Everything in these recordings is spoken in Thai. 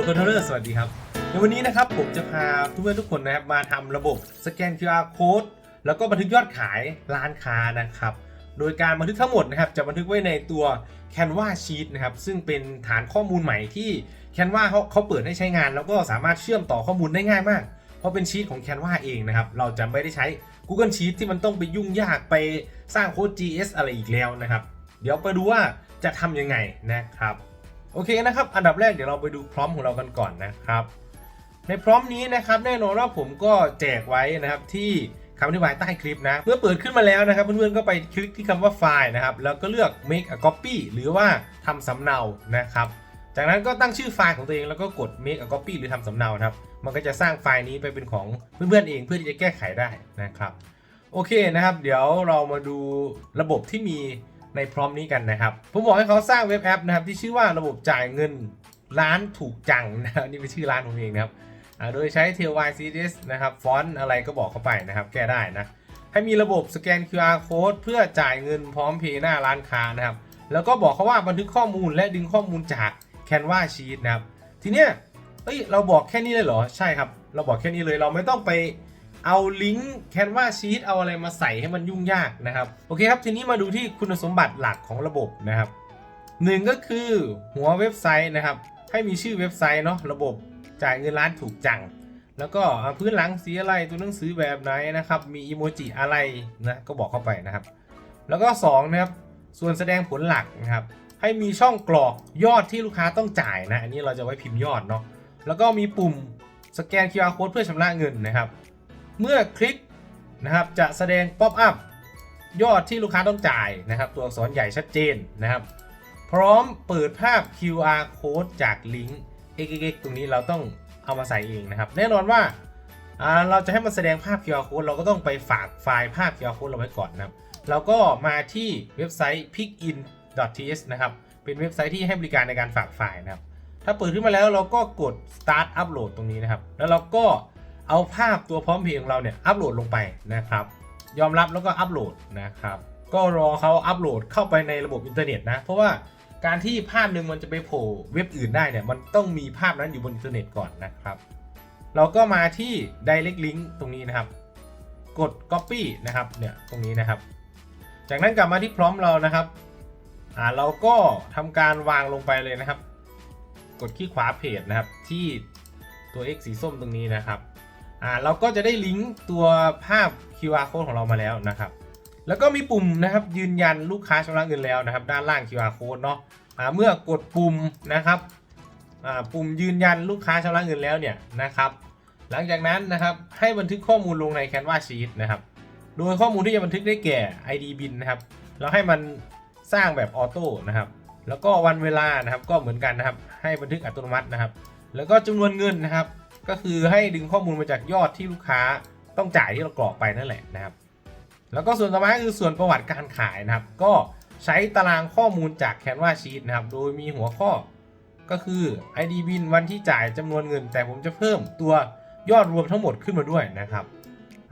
ดคอนโทรเลอร์สวัสดีครับ ในวันนี้นะครับผมจะพาเพื่อนทุกคนนะครับมาทำระบบสแกน QR code แล้วก็บันทึกยอดขายร้านค้านะครับ โดยการบันทึกทั้งหมดนะครับจะบันทึกไว้ในตัว Canva Sheet นะครับซึ่งเป็นฐานข้อมูลใหม่ที่ Canva เขาเขาเปิดให้ใช้งาน แล้วก็สามารถเชื่อมต่อข้อมูลได้ง่ายมาก เพราะเป็นชีตของ Canva เองนะครับเราจะไม่ได้ใช้ Google Sheet ที่มันต้องไปยุ่งยากไปสร้างโค้ด GS อะไรอีกแล้วนะครับ เดี๋ยวไปดูว่าจะทำยังไงนะครับ โอเคนะครับ อันดับแรกเดี๋ยวเราไปดูพร้อมของเรากันก่อนนะครับ ในพร้อมนี้นะครับแน่นอนว่าผมก็แจกไว้นะครับที่คำอธิบายใต้คลิปนะ เมื่อเปิดขึ้นมาแล้วนะครับ เพื่อนๆก็ไปคลิกที่คำว่าไฟล์นะครับ แล้วก็เลือก make a copy หรือว่าทำสำเนานะครับ จากนั้นก็ตั้งชื่อไฟล์ของตัวเองแล้วก็กด make a copy หรือทำสำเนานะครับ มันก็จะสร้างไฟล์นี้ไปเป็นของเพื่อนๆเองเพื่อที่จะแก้ไขได้นะครับ โอเคนะครับ เดี๋ยวเรามาดูระบบที่มี ในพร้อมนี้กันนะครับ ผมบอกให้เขาสร้างเว็บแอปนะครับที่ชื่อว่าระบบจ่ายเงินร้านถูกจังนะนี่เป็นชื่อร้านผมเองนะครับโดยใช้ TLY CSS นะครับฟอนต์อะไรก็บอกเข้าไปนะครับแก้ได้นะให้มีระบบสแกน QR code เพื่อจ่ายเงินพร้อมเพย์หน้าร้านค้านะครับแล้วก็บอกเขาว่าบันทึกข้อมูลและดึงข้อมูลจาก Canva Sheet นะครับทีเนี้ยเอ้ยเราบอกแค่นี้เลยเหรอใช่ครับ เราบอกแค่นี้เลยเราไม่ต้องไป เอาลิงก์ Canva Sheet เอาอะไรมาใส่ให้มันยุ่งยากนะครับโอเคครับทีนี้มาดูที่คุณสมบัติหลักของระบบนะครับหนึ่งก็คือหัวเว็บไซต์นะครับ ให้มีชื่อเว็บไซต์เนาะระบบจ่ายเงินร้านถูกจัง แล้วก็พื้นหลังสีอะไรตัวหนังสือแบบไหนนะครับ มีอีโมจิอะไรนะก็บอกเข้าไปนะครับ แล้วก็2นะครับส่วนแสดงผลหลักนะครับ ให้มีช่องกรอกยอดที่ลูกค้าต้องจ่ายนะอันนี้เราจะไว้พิมพ์ยอดเนาะแล้วก็มีปุ่มสแกน QR code เพื่อชำระเงินนะครับ เมื่อคลิกนะครับจะแสดงป๊อปอัพยอดที่ลูกค้าต้องจ่ายนะครับ ตัวอักษรใหญ่ชัดเจนนะครับ พร้อมเปิดภาพ QR code จากลิงก์ xxx ตรงนี้เราต้องเอามาใส่เองนะครับ แน่นอนว่าอ่าเราจะให้มันแสดงภาพ QR code เราก็ต้องไปฝากไฟล์ภาพ QR code เราไว้ก่อนนะครับเราก็มาที่เว็บไซต์ pickin.ts นะครับ เป็นเว็บไซต์ที่ให้บริการในการฝากไฟล์นะครับ ถ้าเปิดขึ้นมาแล้วเราก็กด start upload ตรงนี้นะครับ แล้วเราก็ เอาภาพตัวพร้อมเพียงของเราเนี่ยอัปโหลดลงไปนะครับ ยอมรับแล้วก็อัปโหลดนะครับ ก็รอเขาอัปโหลดเข้าไปในระบบอินเทอร์เน็ตนะ เพราะว่าการที่ภาพหนึ่งมันจะไปโผล่เว็บอื่นได้เนี่ยมันต้องมีภาพนั้นอยู่บนอินเทอร์เน็ตก่อนนะครับ เราก็มาที่ direct link ตรงนี้นะครับ กด copy นะครับเนี่ยตรงนี้นะครับ จากนั้นกลับมาที่พร้อมเรานะครับอ่าเราก็ทำการวางลงไปเลยนะครับ กดที่ขวาเพจนะครับที่ตัว X สีส้มตรงนี้นะครับ อ่าเราก็จะได้ลิงก์ตัวภาพ QR code ของเรามาแล้วนะครับ แล้วก็มีปุ่มนะครับยืนยันลูกค้าชำระเงินแล้วนะครับ ด้านล่าง QR code เนาะอ่าเมื่อกดปุ่มนะครับอ่าปุ่มยืนยันลูกค้าชำระเงินแล้วเนี่ยนะครับ หลังจากนั้นนะครับให้บันทึกข้อมูลลงใน Canva Sheet นะครับ โดยข้อมูลที่จะบันทึกได้แก่ ID bin นะครับ เราให้มันสร้างแบบออโต้นะครับแล้วก็วันเวลานะครับก็เหมือนกันนะครับ ให้บันทึกอัตโนมัตินะครับ แล้วก็จำนวนเงินนะครับ ก็คือให้ดึงข้อมูลมาจากยอดที่ลูกค้าต้องจ่ายที่เรากรอกไปนั่นแหละนะครับ แล้วก็ส่วนต่อมาคือส่วนประวัติการขายนะครับ ก็ใช้ตารางข้อมูลจาก Canva Sheet นะครับ โดยมีหัวข้อก็คือ ID bin วันที่จ่ายจำนวนเงิน แต่ผมจะเพิ่มตัวยอดรวมทั้งหมดขึ้นมาด้วยนะครับ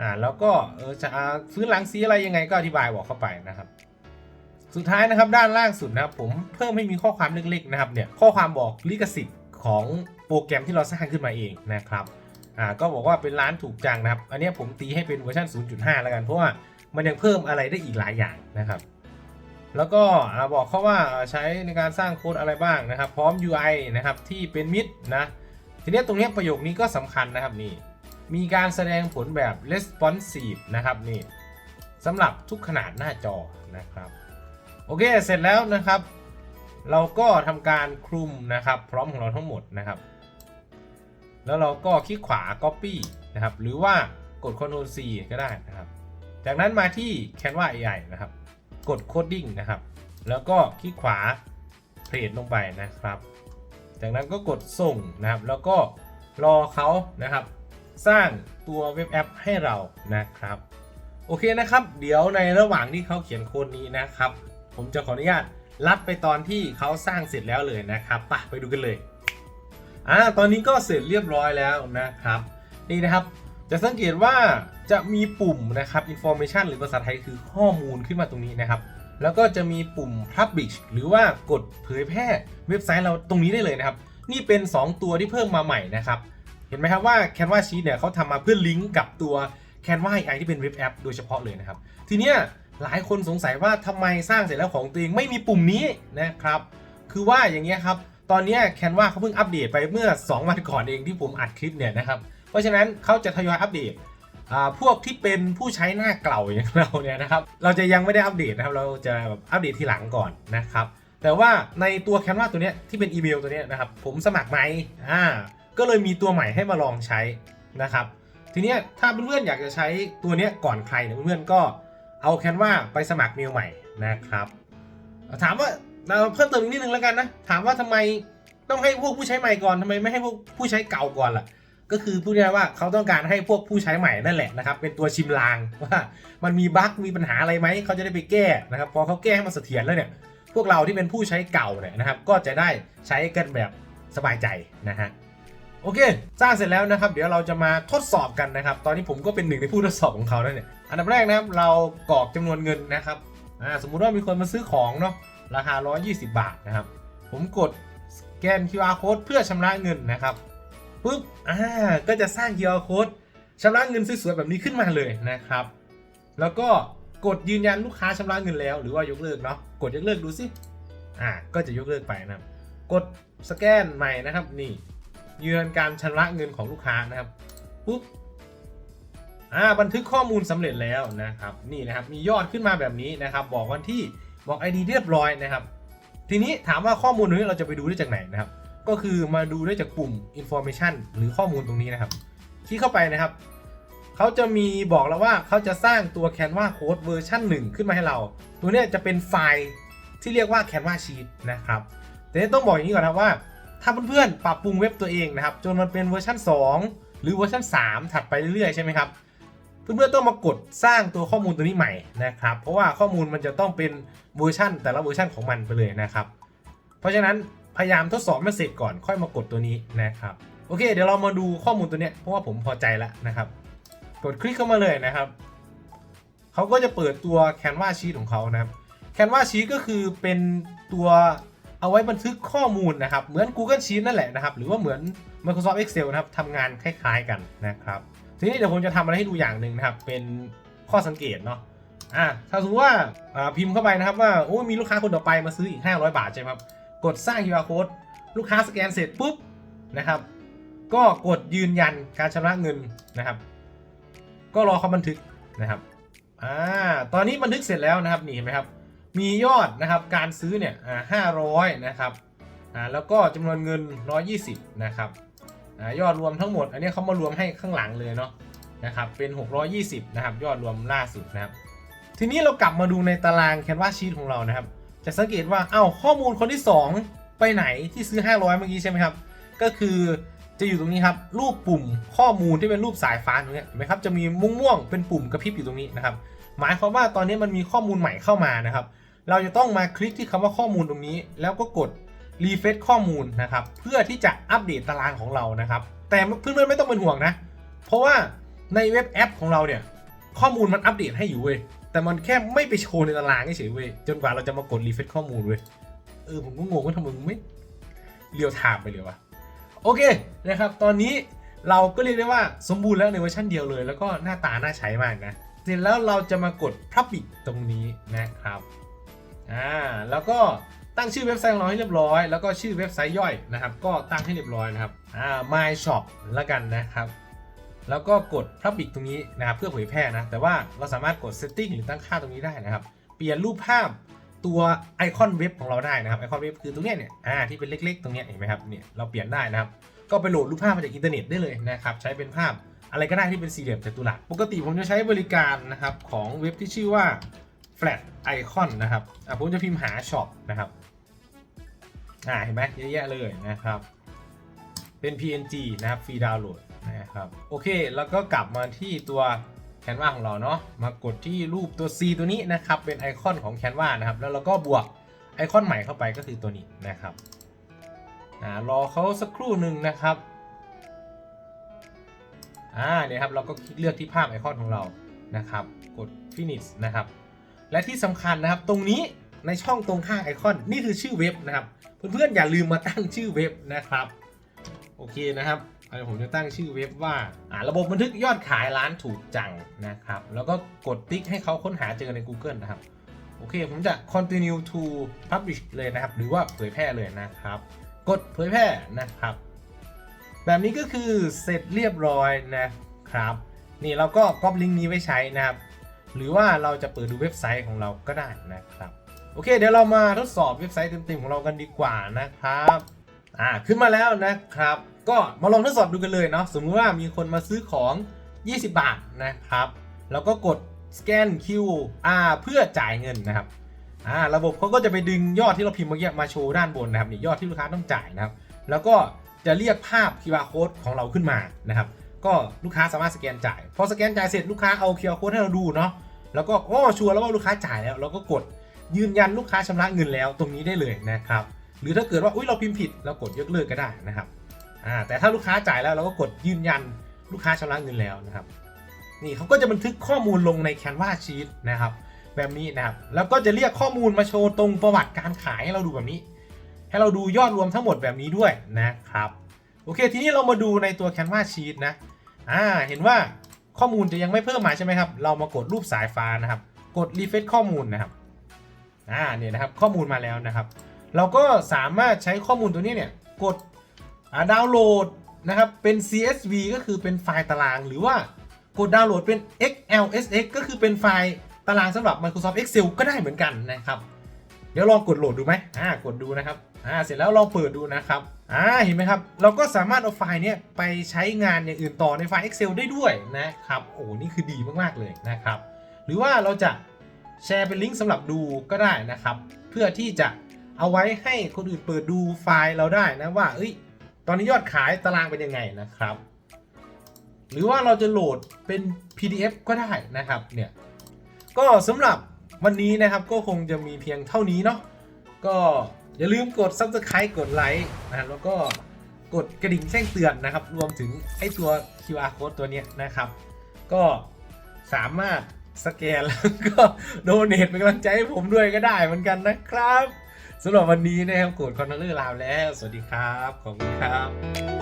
อ่าแล้วก็เออจะฟื้นหลังสีอะไรยังไงก็อธิบายบอกเข้าไปนะครับ สุดท้ายนะครับด้านล่างสุดนะครับผมเพิ่มให้มีข้อความเล็กๆนะครับเนี่ยข้อความบอกลิขสิทธิ์ของโปรแกรมที่เราสร้างขึ้นมาเองนะครับอ่าก็บอกว่าเป็นร้านถูกจังนะครับ อันนี้ผมตีให้เป็นเวอร์ชัน0.5 แล้วกัน เพราะว่ามันยังเพิ่มอะไรได้อีกหลายอย่างนะครับ แล้วก็อ่าบอกเขาว่าใช้ในการสร้างโค้ดอะไรบ้างนะครับ พร้อม UI นะครับที่เป็นมิดนะทีนี้ตรงนี้ประโยคนี้ก็สำคัญนะครับนี่มีการแสดงผลแบบ responsive นะครับนี่สำหรับทุกขนาดหน้าจอนะครับ โอเคเสร็จแล้วนะครับ เราก็ทำการคลุมนะครับ พร้อมของเราทั้งหมดนะครับ แล้วเราก็คลิกขวา copy นะครับ หรือว่ากด Ctrl C ก็ได้นะครับ จากนั้นมาที่ Canva AI นะครับ กด coding นะครับ แล้วก็คลิกขวา paste ลงไปนะครับ จากนั้นก็กดส่งนะครับ แล้วก็รอเขานะครับ สร้างตัวเว็บแอปให้เรานะครับ โอเคนะครับ เดี๋ยวในระหว่างที่เขาเขียนโค้ดนี้นะครับ ผมจะขออนุญาตลัดไปตอนที่เขาสร้างเสร็จแล้วเลยนะครับไปไปดูกันเลย อ่าตอนนี้ก็เสร็จเรียบร้อยแล้วนะครับ นี่นะครับจะสังเกตว่าจะมีปุ่มนะครับ information หรือภาษาไทยคือข้อมูลขึ้นมาตรงนี้นะครับ แล้วก็จะมีปุ่ม publish หรือว่ากดเผยแพร่เว็บไซต์เราตรงนี้ได้เลยนะครับ นี่เป็น 2 ตัวที่เพิ่มมาใหม่นะครับ เห็นไหมครับว่า Canva Sheet เนี่ยเขาทำมาเพื่อลิงก์กับตัว Canva AI ที่เป็นเว็บแอปโดยเฉพาะเลยนะครับ ทีเนี้ยหลายคนสงสัยว่าทำไมสร้างเสร็จแล้วของตัวเองไม่มีปุ่มนี้นะครับ คือว่าอย่างเงี้ยครับ ตอนนี้ย Canva เขาเพิ่งอัปเดตไปเมื่อ 2 วันก่อนเองที่ผมอัดคลิปเนี่ยนะครับ เพราะฉะนั้นเขาจะทยอยอัปเดตพวกที่เป็นผู้ใช้หน้าเก่าอย่างเราเนี่ยนะครับ เราจะยังไม่ได้อัปเดตนะครับ เราจะแบบอัปเดตทีหลังก่อนนะครับ แต่ว่าในตัวแคนวาตัวนี้ที่เป็นอีเมลตัวนี้นะครับ ผมสมัครใหม่อ่า ก็เลยมีตัวใหม่ให้มาลองใช้นะครับ ทีนี้ถ้าเพื่อนๆอยากจะใช้ตัวนี้ก่อนใครเนี่ยเพื่อนๆก็เอาแคนวาไปสมัครเมลใหม่นะครับ ถามว่า เราเพิ่มเติมอีกนิดนึงแล้วกันนะ ถามว่าทำไมต้องให้พวกผู้ใช้ใหม่ก่อนทำไมไม่ให้พวกผู้ใช้เก่าก่อนล่ะ ก็คือพูดง่ายว่าเขาต้องการให้พวกผู้ใช้ใหม่นั่นแหละนะครับ เป็นตัวชิมลางว่ามันมีบั๊กมีปัญหาอะไรไหมเขาจะได้ไปแก้นะครับ พอเขาแก้ให้มันเสถียรแล้วเนี่ย พวกเราที่เป็นผู้ใช้เก่าเนี่ยนะครับ ก็จะได้ใช้กันแบบสบายใจนะฮะโอเค สร้างเสร็จแล้วนะครับ เดี๋ยวเราจะมาทดสอบกันนะครับ ตอนนี้ผมก็เป็นหนึ่งในผู้ทดสอบของเขาแล้วเนี่ย อันดับแรกนะครับ เรากรอกจำนวนเงินนะครับ อ่า สมมุติว่ามีคนมาซื้อของเนาะ ราคา 120 บาทนะครับ ผมกดสแกน QR code เพื่อชำระเงินนะครับปุ๊บอ่าก็จะสร้าง QR code ชำระเงินสวยๆแบบนี้ขึ้นมาเลยนะครับ แล้วก็กดยืนยันลูกค้าชำระเงินแล้ว หรือว่ายกเลิกเนาะกดยกเลิกดูสิอ่าก็จะยกเลิกไปนะครับ กดสแกนใหม่นะครับนี่ยืนยันการชำระเงินของลูกค้านะครับปุ๊บอ่าบันทึกข้อมูลสำเร็จแล้วนะครับนี่นะครับมียอดขึ้นมาแบบนี้นะครับ บอกวันที่ บอก ID เรียบร้อยนะครับ ทีนี้ถามว่าข้อมูลตรงนี้เราจะไปดูได้จากไหนนะครับ ก็คือมาดูได้จากปุ่ม information หรือข้อมูลตรงนี้นะครับ คลิกเข้าไปนะครับ เขาจะมีบอกแล้วว่าเขาจะสร้างตัว Canva Code เวอร์ชัน1 ขึ้นมาให้เรา ตัวนี้จะเป็นไฟล์ที่เรียกว่า Canva Sheet นะครับ แต่ต้องบอกอย่างนี้ก่อนนะว่า ถ้าเพื่อนๆปรับปรุงเว็บตัวเองนะครับ จนมันเป็นเวอร์ชัน2 หรือเวอร์ชัน3 ถัดไปเรื่อยๆใช่ไหมครับ เพื่อนๆต้องมากดสร้างตัวข้อมูลตัวนี้ใหม่นะครับ เพราะว่าข้อมูลมันจะต้องเป็นเวอร์ชันแต่ละเวอร์ชันของมันไปเลยนะครับ เพราะฉะนั้นพยายามทดสอบมันเสร็จก่อนค่อยมากดตัวนี้นะครับโอเค เดี๋ยวเรามาดูข้อมูลตัวเนี้ยเพราะว่าผมพอใจแล้วนะครับ กดคลิกเข้ามาเลยนะครับเขาก็จะเปิดตัว Canva Sheet ของเขานะครับ Canva Sheet ก็คือเป็นตัวเอาไว้บันทึกข้อมูลนะครับ เหมือน Google Sheet นั่นแหละนะครับ หรือว่าเหมือน Microsoft Excel นะครับทำงานคล้ายๆกันนะครับ ทีนี้เดี๋ยวผมจะทำอะไรให้ดูอย่างหนึ่งนะครับ เป็นข้อสังเกตเนาะอ่าถ้าสมมติว่าพิมพ์เข้าไปนะครับว่าโอ้มีลูกค้าคนต่อไปมาซื้ออีก 500 บาทใช่ไหมครับ กดสร้าง QR code ลูกค้าสแกนเสร็จปุ๊บนะครับ ก็กดยืนยันการชำระเงินนะครับ ก็รอเขาบันทึกนะครับอ่าตอนนี้บันทึกเสร็จแล้วนะครับนี่เห็นไหมครับ มียอดนะครับการซื้อเนี่ยอ่าห้าร้อยนะครับอ่าแล้วก็จำนวนเงิน 120 นะครับ ยอดรวมทั้งหมด อันนี้เขามารวมให้ข้างหลังเลยเนาะนะครับเป็น 620 นะครับ ยอดรวมล่าสุดนะครับ ทีนี้เรากลับมาดูในตาราง Canva Sheet ของเรานะครับ จะสังเกตว่าเอ้าข้อมูลคนที่ 2 ไปไหนที่ซื้อ 500 เมื่อกี้ใช่ไหมครับ ก็คือจะอยู่ตรงนี้ครับ รูปปุ่มข้อมูลที่เป็นรูปสายฟ้าตรงนี้เห็นไหมครับจะมีม่วงๆเป็นปุ่มกระพริบอยู่ตรงนี้นะครับหมายความว่าตอนนี้มันมีข้อมูลใหม่เข้ามานะครับ เราจะต้องมาคลิกที่คำว่าข้อมูลตรงนี้ แล้วก็กด รีเฟซข้อมูลนะครับเพื่อที่จะอัปเดตตารางของเรานะครับ แต่เพื่อนๆไม่ต้องเป็นห่วงนะ เพราะว่าในเว็บแอปของเราเนี่ยข้อมูลมันอัปเดตให้อยู่เว้ยแต่มันแค่ไม่ไปโชว์ในตารางเฉยเว้ยจนกว่าเราจะมากดรีเฟซข้อมูลเว้ยเออผมก็งงว่าทำไมมึงไม่เรียวไทม์ไปเลยวะโอเคนะครับ ตอนนี้เราก็เรียกได้ว่าสมบูรณ์แล้วในเวอร์ชันเดียวเลย แล้วก็หน้าตาน่าใช้มากนะเสร็จแล้วเราจะมากด Public ตรงนี้นะครับอ่าแล้วก็ ตั้งชื่อเว็บไซต์ของเราให้เรียบร้อย แล้วก็ชื่อเว็บไซต์ย่อยนะครับ ก็ตั้งให้เรียบร้อยนะครับอ่า My Shop แล้วกันนะครับ แล้วก็กด Public ตรงนี้นะครับเพื่อเผยแพร่นะ แต่ว่าเราสามารถกด Setting หรือตั้งค่าตรงนี้ได้นะครับ เปลี่ยนรูปภาพตัวไอคอนเว็บของเราได้นะครับไอคอนเว็บคือตรงเนี้ยเนี่ยอ่าที่เป็นเล็ก ๆ ตรงเนี้ยเห็นไหมครับเนี่ยเราเปลี่ยนได้นะครับ ก็ไปโหลดรูปภาพมาจากอินเทอร์เน็ตได้เลยนะครับใช้เป็นภาพอะไรก็ได้ที่เป็นสี่เหลี่ยมจัตุรัสปกติผมจะใช้บริการนะครับของเว็บที่ชื่อว่า Flat Icon นะครับอะผมจะพิมพ์หา Shop นะครับ อ่าเห็นไหมเยอะแยะเลยนะครับ เป็น PNG นะครับฟรีดาวน์โหลดนะครับโอเค แล้วก็กลับมาที่ตัว Canva ของเราเนาะมากดที่รูปตัว C ตัวนี้นะครับ เป็นไอคอนของ Canva นะครับ แล้วเราก็บวกไอคอนใหม่เข้าไปก็คือตัวนี้นะครับอ่ารอเขาสักครู่หนึ่งนะครับอ่าเนี่ยครับเราก็คลิกเลือกที่ภาพไอคอนของเรานะครับ กด finish นะครับ และที่สำคัญนะครับตรงนี้ ในช่องตรงข้างไอคอน นี่คือชื่อเว็บนะครับ เพื่อนๆอย่าลืมมาตั้งชื่อเว็บนะครับ โอเคนะครับเดี๋ยวผมจะตั้งชื่อเว็บว่าอ่าระบบบันทึกยอดขายร้านถูกจังนะครับ แล้วก็กดติ๊กให้เขาค้นหาเจอใน Google นะครับ โอเค ผมจะ continue to publish เลยนะครับ หรือว่าเผยแพร่เลยนะครับ กดเผยแพร่นะครับ แบบนี้ก็คือเสร็จเรียบร้อยนะครับ นี่เราก็ก๊อปลิงก์นี้ไว้ใช้นะครับ หรือว่าเราจะเปิดดูเว็บไซต์ของเราก็ได้นะครับ โอเค เดี๋ยวเรามาทดสอบเว็บไซต์เต็มๆของเรากันดีกว่านะครับอ่าขึ้นมาแล้วนะครับ ก็มาลองทดสอบดูกันเลยเนาะสมมติว่ามีคนมาซื้อของ 20 บาทนะครับแล้วก็กดสแกน QR เพื่อจ่ายเงินนะครับอ่าระบบเขาก็จะไปดึงยอดที่เราพิมพ์เมื่อกี้มาโชว์ด้านบนนะครับนี่ยอดที่ลูกค้าต้องจ่ายนะครับ แล้วก็จะเรียกภาพ QR code ของเราขึ้นมานะครับ ก็ลูกค้าสามารถสแกนจ่าย พอสแกนจ่ายเสร็จลูกค้าเอา QR code ให้เราดูเนาะแล้วก็โอ้ชัวร์แล้วว่าลูกค้าจ่ายแล้วเราก็กด ยืนยันลูกค้าชำระเงินแล้วตรงนี้ได้เลยนะครับ หรือถ้าเกิดว่าอุ้ยเราพิมพ์ผิดเรากดยกเลิกก็ได้นะครับแต่ถ้าลูกค้าจ่ายแล้วเราก็กดยืนยันลูกค้าชำระเงินแล้วนะครับนี่เขาก็จะบันทึกข้อมูลลงใน Canva Sheet นะครับ แบบนี้นะครับแล้วก็จะเรียกข้อมูลมาโชว์ตรงประวัติการขายให้เราดูแบบนี้ ให้เราดูยอดรวมทั้งหมดแบบนี้ด้วยนะครับโอเค ทีนี้เรามาดูในตัว Canva Sheet นะอ่าเห็นว่าข้อมูลจะยังไม่เพิ่มมาใช่ไหมครับ เรามากดรูปสายฟ้านะครับ กด refresh ข้อมูลนะครับ อ่าเนี่ยนะครับข้อมูลมาแล้วนะครับ เราก็สามารถใช้ข้อมูลตัวนี้เนี่ยกดอ่าดาวน์โหลดนะครับเป็น CSV ก็คือเป็นไฟล์ตาราง หรือว่ากดดาวน์โหลดเป็น XLSX ก็คือเป็นไฟล์ตารางสำหรับ Microsoft Excel ก็ได้เหมือนกันนะครับ เดี๋ยวลองกดโหลดดูไหมอ่ากดดูนะครับอ่าเสร็จแล้วลองเปิดดูนะครับอ่าเห็นไหมครับ เราก็สามารถเอาไฟล์เนี้ยไปใช้งานอย่างอื่นต่อในไฟล์ Excel ได้ด้วยนะครับโอ้นี่คือดีมากๆเลยนะครับ หรือว่าเราจะ แชร์เป็นลิงก์สำหรับดูก็ได้นะครับ เพื่อที่จะเอาไว้ให้คนอื่นเปิดดูไฟล์เราได้นะว่าเอ้ยตอนนี้ยอดขายตารางเป็นยังไงนะครับ หรือว่าเราจะโหลดเป็น PDF ก็ได้นะครับเนี่ยก็สำหรับวันนี้นะครับก็คงจะมีเพียงเท่านี้เนาะก็อย่าลืมกด Subscribe กดไลค์นะแล้วก็กดกระดิ่งแจ้งเตือนนะครับ รวมถึงไอตัว QR code ตัวเนี้ยนะครับ ก็สามารถ สแกนแล้วก็โดเนทเป็นกำลังใจให้ผมด้วยก็ได้เหมือนกันนะครับสำหรับวันนี้นะครับกดคอนเทนต์ลาวแล้ว สวัสดีครับ ขอบคุณครับ